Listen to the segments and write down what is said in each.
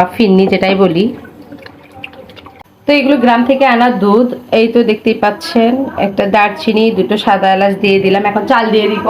বা ফিন্নি যেটাই বলি। তো এগুলো গ্রাম থেকে আনা দুধ। এই তো দেখতেই পাচ্ছেন, একটা দারচিনি, দুটো সাদা এলাচ দিয়ে দিলাম। এখন চাল দিয়ে দিব।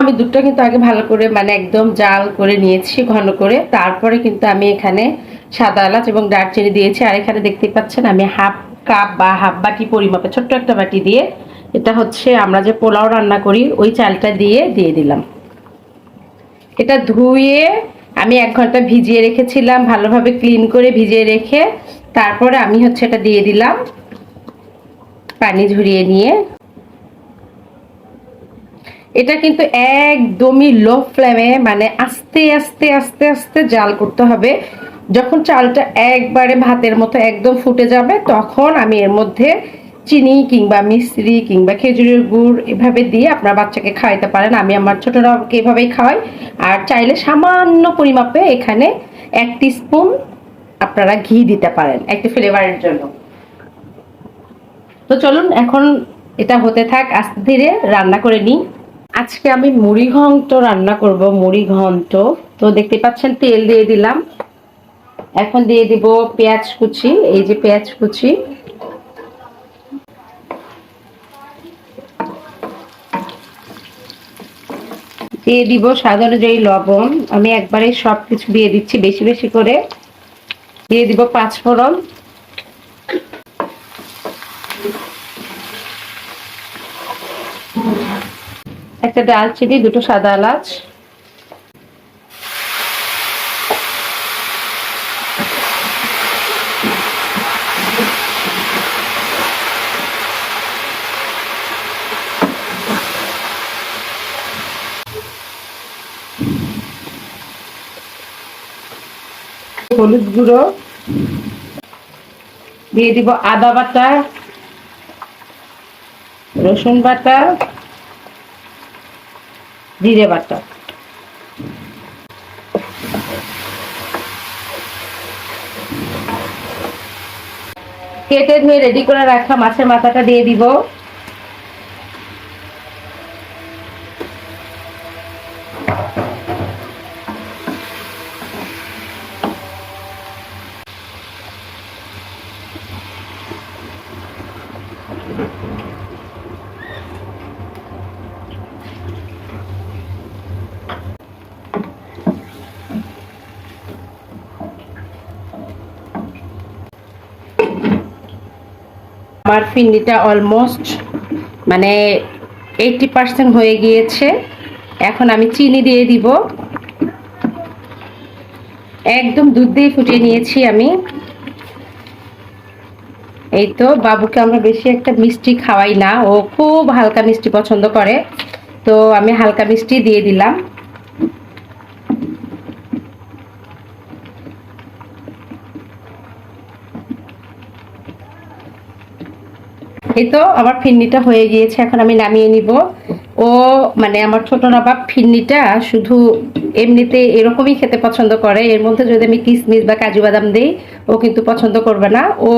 আমি দুধটা কিন্তু আগে ভালো করে মানে একদম জাল করে নিয়েছি, ঘন করে। তারপরে কিন্তু আমি এখানে সাদা এলাচ এবং দারচিনি দিয়েছি। আর এখানে দেখতেই পাচ্ছেন, আমি হাফ কাপ বা হাফ বাটি পরিমাপে, ছোট্ট একটা বাটি দিয়ে এটা হচ্ছে আমরা যে পোলাও রান্না করি, ওই চালটা দিয়ে দিয়ে দিলাম। এটা ধুয়ে আমি এক ঘণ্টা ভিজিয়ে রেখেছিলাম, ভালোভাবে ক্লিন করে ভিজিয়ে রেখে তারপরে আমি হচ্ছে এটা দিয়ে দিলাম, পানি ঝরিয়ে নিয়ে। এটা কিন্তু একদমই লো ফ্লেমে মানে আস্তে আস্তে আস্তে আস্তে জাল করতে হবে। যখন চালটা একবারে ভাতের মতো একদম ফুটে যাবে, তখন আমি এর মধ্যে চিনি কিংবা মিশ্রি কিংবা খেজুরের গুড় এভাবে দিয়ে আপনার বাচ্চাকে খাওয়াইতে পারেন। আমি আমার ছোটরাকে এভাবেই খাওয়াই। আর চাইলে সামান্য পরিমাপে এখানে এক স্পুন আপনারা ঘি দিতে পারেন একটু ফ্লেভারের জন্য। তো চলুন, এখন এটা হতে থাক। আস্তে ধীরে রান্না করে নিই। আজকে আমি মুড়ি ঘন্ট রান্না করব, মুড়ি ঘন্ট। তো দেখতে পাচ্ছেন, তেল দিয়ে দিলাম। এখন দিয়ে দিব পেঁয়াজ কুচি। এই যে পেঁয়াজ কুচি দিয়ে দিব স্বাদ অনুযায়ী লবণ। আমি একবারে সব কিছু দিয়ে দিচ্ছি বেশি বেশি করে। দিয়ে দিব পাঁচ ফোড়ন। একটা ডালচিনি, দুটো সাদা এলাচ। হলুদ গুঁড়ো। দিয়ে দিব আদা বাটা, রসুন বাটা, জিরে বাটা। কেটে ধুয়ে রেডি করে রাখা মাছের মাথাটা দিয়ে দিব। আমার ফিন্ডিটা অলমোস্ট মানে এইটি পার্সেন্ট হয়ে গিয়েছে। এখন আমি চিনি দিয়ে দিব। একদম দুধ দিয়ে ফুটিয়ে নিয়েছি আমি। এই তো বাবুকে আমরা বেশি একটা মিষ্টি খাওয়াই না। ও খুব হালকা মিষ্টি পছন্দ করে। তো আমি হালকা মিষ্টি দিয়ে দিলাম। এই তো আমার ফিন্নিটা হয়ে গিয়েছে, এখন আমি নামিয়ে নিব। ও মানে আমার ছোট নবাব ফিন্নিটা শুধু এমনিতে এরকমই খেতে পছন্দ করে। এর মধ্যে যদি আমি কিশমিশ বা কাজু বাদাম দিই, ও কিন্তু পছন্দ করবে না। ও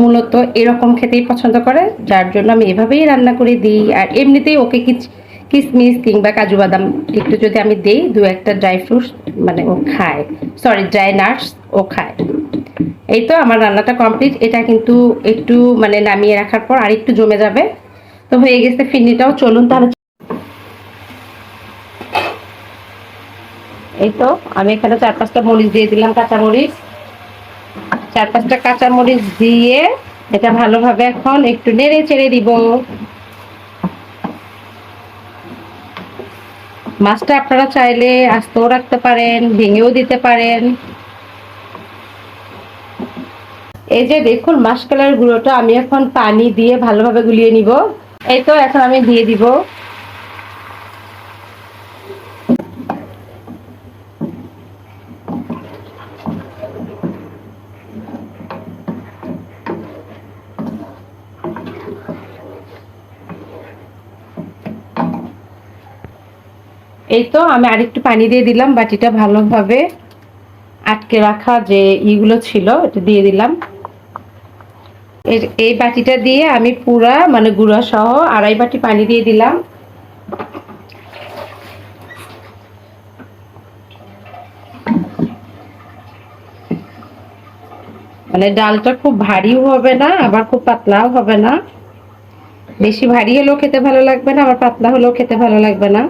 মূলত এরকম খেতেই পছন্দ করে, যার জন্য আমি এভাবেই রান্না করে দিই। আর এমনিতেই ওকে কিচ কিশমিশ কিংবা কাজু বাদাম একটু যদি আমি দিই, দু একটা ড্রাই ফ্রুটস মানে ও খায়। সরি, ড্রাই নাটস ও খায়। এই তো আমার রান্নাটা কমপ্লিট। এটা কিন্তু একটু মানে নামিয়ে রাখার পর আর একটু জমে যাবে। তো হয়ে গেছে ফিরনিটাও। চলুন তাহলে। এই তো আমি এখানে চার পাঁচটা মরিচ দিয়ে দিলাম কাঁচা মরিচ। চার পাঁচটা কাঁচা মরিচ দিয়ে এটা ভালোভাবে এখন একটু নেড়ে চেড়ে দিব। মাছটা আপনারা চাইলে আস্তেও রাখতে পারেন, ভেঙেও দিতে পারেন। এই যে দেখুন মাসকালের গুঁড়োটা, আমি এখন পানি দিয়ে ভালোভাবে গুলিয়ে নিব। এই তো, এখন আমি দিয়ে দিব। এই তো, আমি আরেকটু পানি দিয়ে দিলাম, বাটিটা ভালোভাবে আটকে রাখা যে ইগুলো ছিল, এটা দিয়ে দিলাম। এই বাটিটা দিয়ে আমি পুরা মানে গুঁড়া সহ আড়াই বাটি পানি দিয়ে দিলাম। মানে ডালটা খুব ভারীও হবে না, আবার খুব পাতলাও হবে না। বেশি ভারী হলেও খেতে ভালো লাগবে না, আবার পাতলা হলেও খেতে ভালো লাগবে না।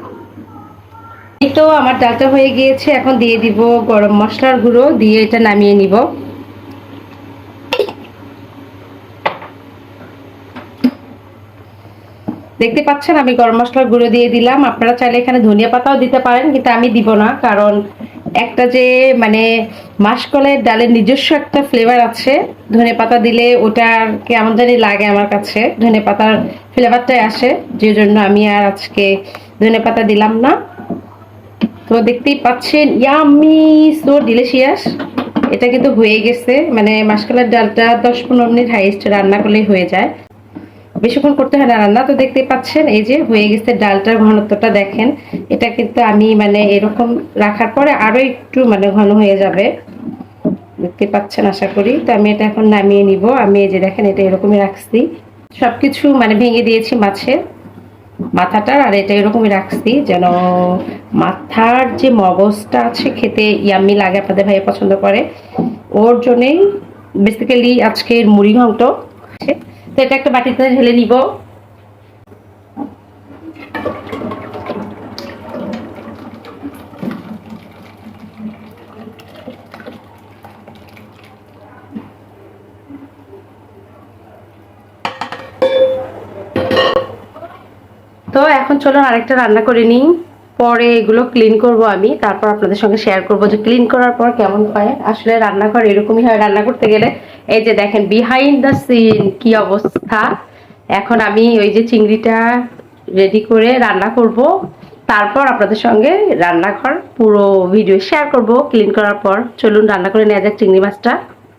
এই তো আমার ডালটা হয়ে গিয়েছে, এখন দিয়ে দিব গরম মশলার গুঁড়ো, দিয়ে এটা নামিয়ে নিব। দেখতে পাচ্ছেন, আমি গরম মশলার গুঁড়ো দিয়ে দিলাম। আপনারা চাইলে এখানে ধনিয়া পাতাও দিতে পারেন, কিন্তু আমি দিব না, কারণ একটা যে মানে মাসকলাইয়ের ডালের নিজস্ব একটা ফ্লেভার আছে, ধনে পাতা দিলে ওটা কেমন জানি লাগে আমার কাছে। ধনে পাতার ফ্লেভারটাই আসে, যে জন্য আমি আর আজকে ধনে পাতা দিলাম না। তো দেখতেই পাচ্ছেন ইয়ামি সো ডিলিশিয়াস এটা কিন্তু হয়ে গেছে মানে মাসকলার ডালটা দশ পনেরো মিনিট হাইস্ট রান্না করলেই হয়ে যায়। বেশিক্ষণ করতে হয় না, রান্না তো দেখতে পাচ্ছেন, এই যে হয়ে গেছে ডালটার ঘনত্বটা দেখেন। এটা কিন্তু আমি মানে এরকম রাখার পরে আরও একটু মানে ঘন হয়ে যাবে। দেখতে পাচ্ছেন, আশা করি। তো আমি এটা এখন নামিয়ে নিব। আমি এই যে দেখেন, এটা এরকমই রাখছি। সবকিছু মানে ভেঙে দিয়েছি মাছের মাথাটার আর এটা এরকমই রাখছি যেন মাথার যে মগজটা আছে খেতে ইয়াম্মি লাগে আপনাদের ভাইয়া পছন্দ করে। ওর জন্যই বেসিক্যালি আজকের মুড়ি ঘন্ট তো এটা একটা বাটিতে ঢেলে নিব। তো এখন চলুন আরেকটা রান্না করে নিই। পরে এগুলো ক্লিন করব আমি, তারপর আপনাদের সঙ্গে শেয়ার করব যে ক্লিন করার পর কেমন হয়। আসলে রান্নাঘর এরকমই হয় রান্না করতে গেলে। এই যে দেখেন বিহাইন্ড দ্য সিন কি অবস্থা? এখন আমি ওই যে চিংড়িটা রেডি করে রান্না করব। তারপর আপনাদের সঙ্গে রান্নাঘর পুরো ভিডিও শেয়ার করব ক্লিন করার পর। চলুন রান্না করে নেওয়া যাক চিংড়ি মাছটা।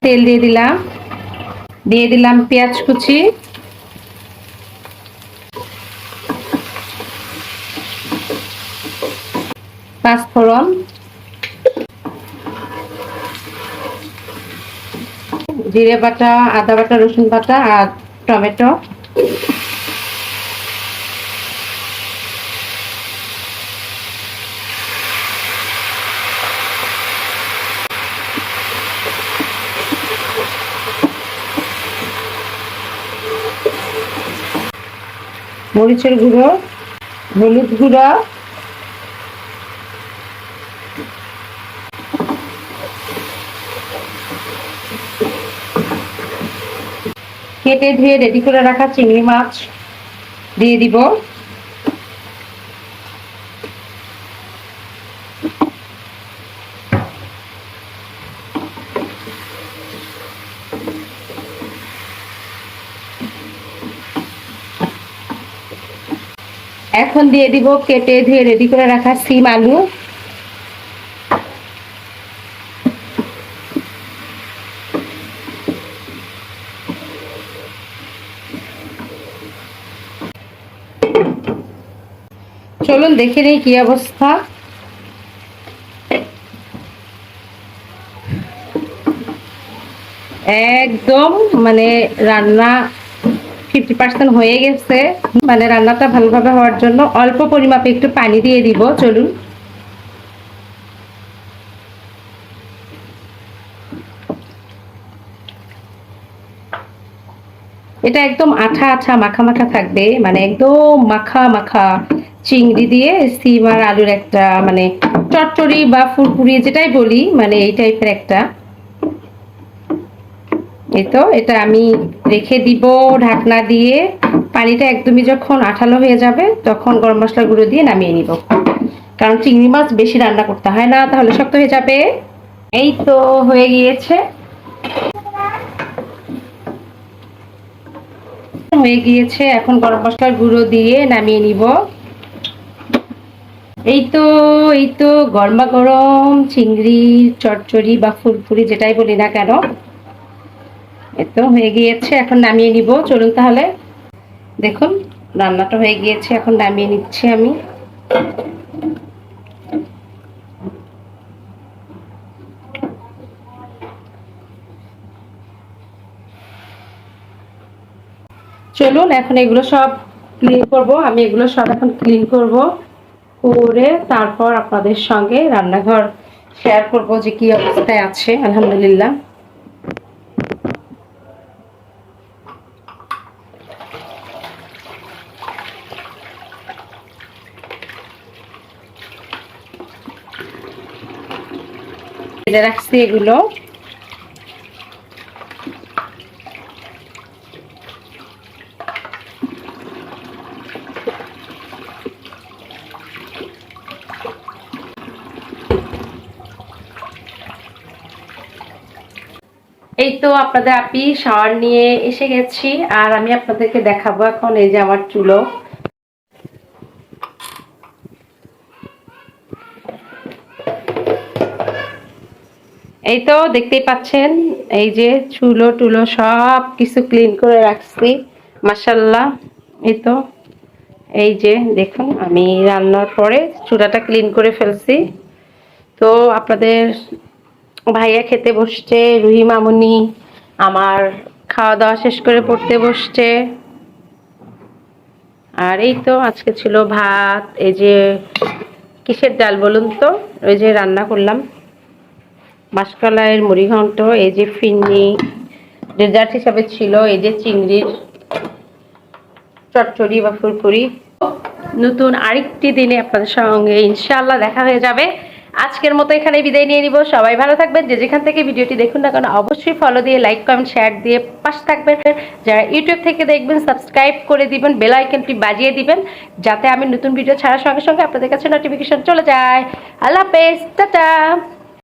তেল দিয়ে দিলাম। দিয়ে দিলাম পেঁয়াজ কুচি। পাঁচফোড়ন জিরে বাটা আদা বাটা রসুন বাটা আর টমেটো। মরিচের গুঁড়ো হলুদ গুঁড়ো কেটে ধুয়ে রেডি করে রাখা চিংড়ি মাছ দিয়ে দিব। এখন দিয়ে দিব কেটে ধুয়ে রেডি করে রাখা সিম আলু। চলুন দেখে নেই কি অবস্থা। একদম মানে রান্না ফিফটি পার্সেন্ট হয়ে গেছে। মানে রান্নাটা ভালোভাবে হওয়ার জন্য অল্প পরিমাপে একটু পানি দিয়ে দিব, চলুন। এটা একদম আঠা আঠা মাখা মাখা থাকবে মানে একদম মাখা মাখা। চিংড়ি দিয়ে সিম আর আলুর একটা মানে চটচড়ি বা ফুরফুরি যেটাই বলি মানে এই টাইপের একটা। এই তো, এটা আমি রেখে দিব ঢাকনা দিয়ে। পানিটা একদমই যখন আঠালো হয়ে যাবে, তখন গরম মশলা গুঁড়ো দিয়ে নামিয়ে নিব। কারণ চিংড়ি মাছ বেশি রান্না করতে হয় না, তাহলে শক্ত হয়ে যাবে। এই তো, হয়ে গিয়েছে। হয়ে গিয়েছে, এখন গরম মশলার গুঁড়ো দিয়ে নামিয়ে নিব। এই তো এই তো, গরমা গরম, চিংড়ি, চটচড়ি বা ফুরফুরি যেটাই বলি না কেন। এই তো হয়ে গিয়েছে, এখন নামিয়ে নিব। চলুন তাহলে। দেখুন, রান্নাটা হয়ে গিয়েছে, এখন নামিয়ে নিচ্ছি আমি। চলুন, এখন এগুলো সব ক্লিন করব। আমি এগুলো সব এখন ক্লিন করব। করে তারপর আপনাদের সঙ্গে রান্নাঘর শেয়ার করব যে কি অবস্থায় আছে আলহামদুলিল্লাহ। রাখছি এগুলো। এই তো আপনাদের আপি শাওয়ার নিয়ে এসে গেছি, আর আমি আপনাদেরকে দেখাবো এখন এই যে আমার চুলো। এই তো দেখতেই পাচ্ছেন, এই যে চুলো টুলো সব কিছু ক্লিন করে রাখছি মাসাল্লাহ এই তো, এই যে দেখুন, আমি রান্নার পরে চুলাটা ক্লিন করে ফেলছি। তো আপনাদের ভাইয়া খেতে বসছে, রুহি মামুনি আমার খাওয়া দাওয়া শেষ করে পড়তে বসছে। আর এই তো আজকে ছিল ভাত, এই যে কিসের ডাল বলুন তো? ওই যে রান্না করলাম। মাসকলাইয়ের মুড়ি ঘন্ট, এই যে ফিন্নি ডেজার্ট হিসাবে ছিল, এই যে চিংড়ির চটচড়ি বা ফুরফুরি নতুন আরেকটি দিনে আপনাদের সঙ্গে ইনশাল্লাহ দেখা হয়ে যাবে। আজকের মতো এখানে বিদায় নিয়ে নিব। সবাই ভালো থাকবেন। যে যেখান থেকে ভিডিওটি দেখুন না কেন, অবশ্যই ফলো দিয়ে লাইক কমেন্ট শেয়ার দিয়ে পাশে থাকবেন। যারা ইউটিউব থেকে দেখবেন সাবস্ক্রাইব করে দিবেন বেল আইকনটি বাজিয়ে দিবেন, যাতে আমি নতুন ভিডিও ছাড়ার সঙ্গে সঙ্গে আপনাদের কাছে নোটিফিকেশন চলে যায়। আল্লাহ হাফেজ। টাটা।